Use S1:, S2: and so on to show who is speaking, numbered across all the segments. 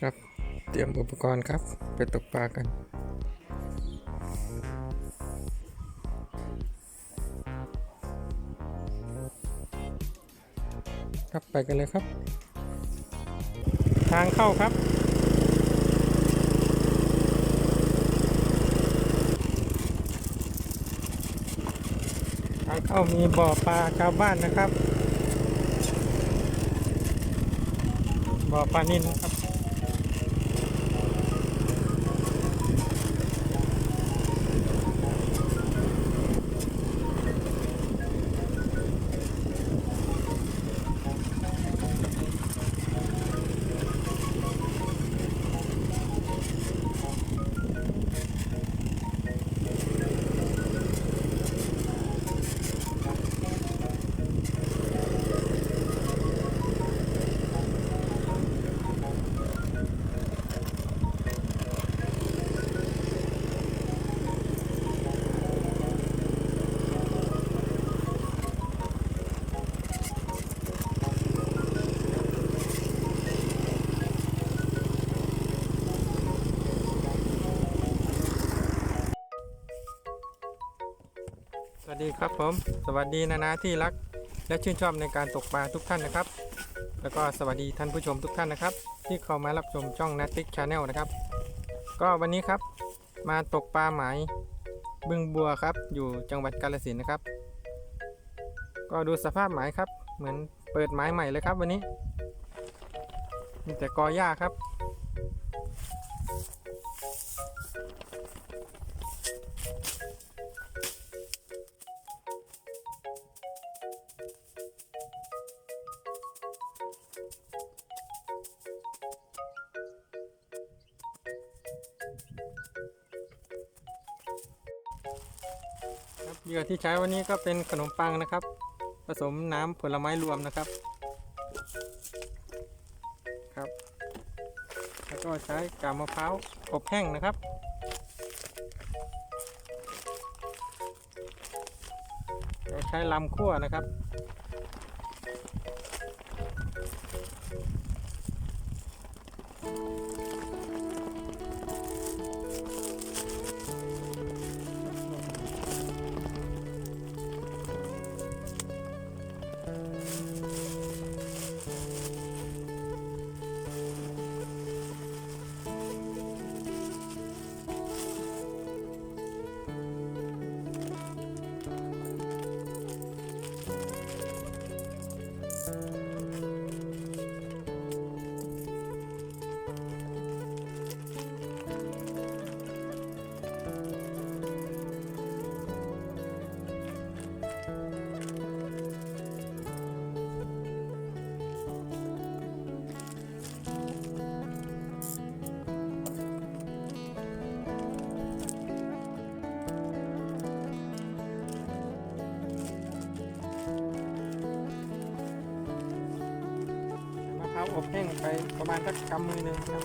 S1: ครับ เตรียมอุปกรณ์ครับ ไปตกปลากัน ครับไปกันเลยครับ ทางเข้าครับทางเข้ามีบ่อปลาชาวบ้านนะครับ บ่อปลานินนะครับ วัสดีครับผม สวัสดีนานาที่รัก และชื่นชอบในการตกปลาทุกท่านนะครับ แล้วก็สวัสดีท่านผู้ชมทุกท่านนะครับ ที่เข้ามารับชมช่อง n a t i c Channel นะครับ ก็วันนี้ครับมาตกปลาหมายบึงบัวครับ อยู่จังหวัดกาฬสินธุ์นะครับ ก็ดูสภาพหมายครับ เหมือนเปิดหมายใหม่เลยครับ วันนี้มีแต่กอหญ้าครับ เหยื่อที่ใช้วันนี้ก็เป็นขนมปังนะครับ ผสมน้ำผลไม้รวมนะครับครับ แล้วก็ใช้กาบมะพร้าวอบแห้งนะครับเราใช้ลำคั่วนะครับ มะพร้าอบแห้งไปประมาณสักกำมือหนึ่งครับ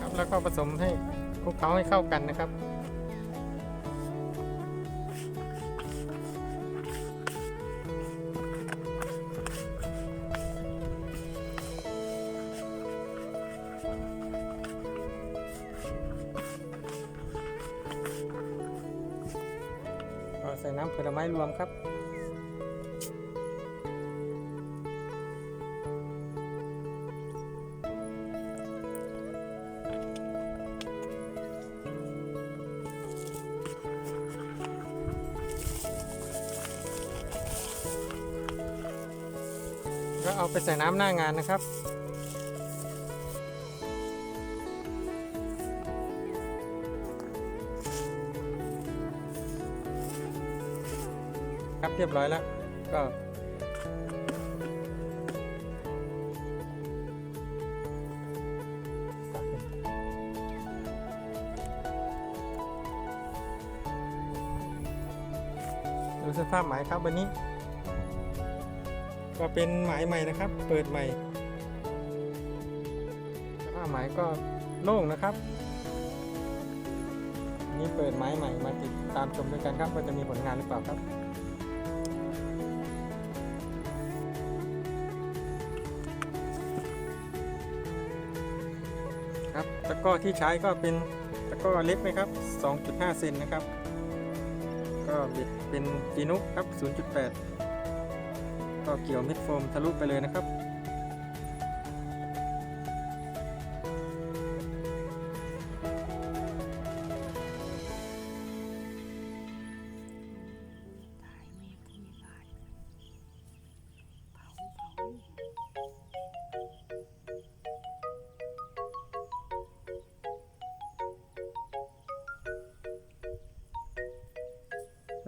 S1: ครับแล้วก็ผสมให้คลุกเคล้าให้เข้ากันนะครับ ส่น้ำผลไม้รวมครับ ก็เอาไปใส่น้ำหน้างานนะครับ ครับ เรียบร้อยแล้ว ก็ดูสภาพหมายครับวันนี้ ก็เป็นหมายใหม่นะครับ เปิดใหม่สภาพหมายก็โล่งนะครับนี่เปิดไม้ใหม่มาติดตามชมด้วยกันครับว่าจะมีผลงานหรือเปล่าครับ ร้อที่ใช้ก็เป็นตะกร้อเล็กนะครับ 2.5 เซนนะครับ ก็บิดเป็นจีนุกครับ 0.8 ก็เกี่ยวเม็ดโฟมทะลุไปเลยนะครับ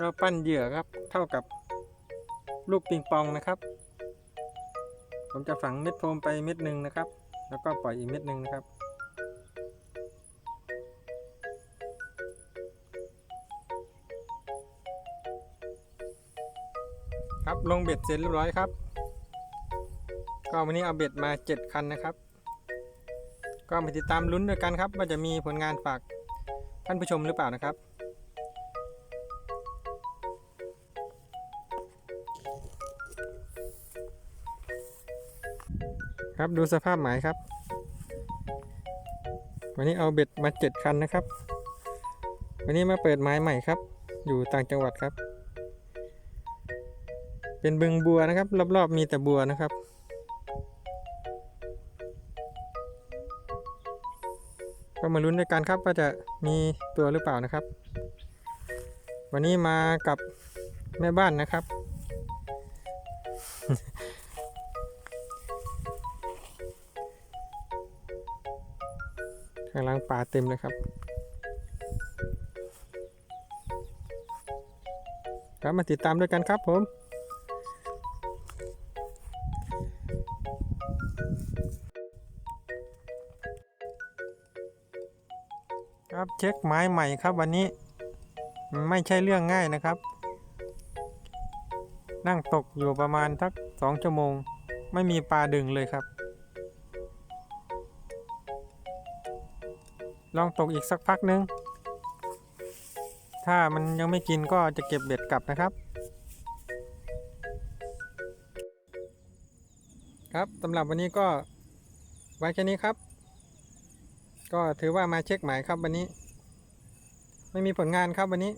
S2: เรา
S1: ปั้นเหยื่อครับ เท่ากับลูกปิงปองนะครับ ผมจะฝังเม็ดโฟมไปเม็ดหนึ่งนะครับ แล้วก็ปล่อยอีกเม็ดหนึ่งนะครับ ครับลงเบ็ดเสร็จเรียบร้อยครับ ก็วันนี้เอาเบ็ดมา 7 คันนะครับ ก็มาติดตามลุ้นด้วยกันครับ ว่าจะมีผลงานฝากท่านผู้ชมหรือเปล่านะครับ ครับดูสภาพหมายครับ วันนี้เอาเบ็ดมาเจ็ดคันนะครับ วันนี้มาเปิดไม้ใหม่ครับ อยู่ต่างจังหวัดครับ เป็นบึงบัวนะครับ รอบๆมีแต่บัวนะครับก็มาลุ้นด้วยกันครับว่าจะมีตัวหรือเปล่านะครับ วันนี้มากับแม่บ้านนะครับางล่างปลาเต็มเลยครับครับมาติดตามด้วยกันครับผมครับเช็คไม้ใหม่ครับวันนี้ไม่ใช่เรื่องง่ายนะครับ นั่งตกอยู่ประมาณทักสองชั่วโมง ไม่มีปลาดึงเลยครับ ลองตกอีกสักพักนึง ถ้ามันยังไม่กินก็จะเก็บเบ็ดกลับนะครับ ครับสำหรับวันนี้ก็ไว้แค่นี้ครับ ก็ถือว่ามาเช็คหมายครับวันนี้ ไม่มีผลงานครับวันนี้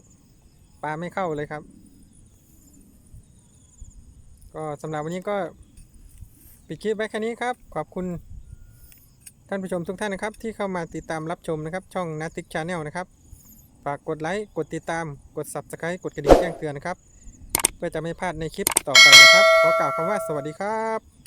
S1: ปลาไม่เข้าเลยครับ ก็สำหรับวันนี้ก็ปิดคลิปไว้แค่นี้ครับ ขอบคุณ ท่านผู้ชมทุกท่านนะครับที่เข้ามาติดตามรับชมนะครับ ช่องนัติกชาแนลนะครับฝากกดไลค์กดติดตามกด Subscribe กดกระดิ่งแจ้งเตือนนะครับ เพื่อจะไม่พลาดในคลิปต่อไปนะครับ ขอกล่าวคำว่าสวัสดีครับ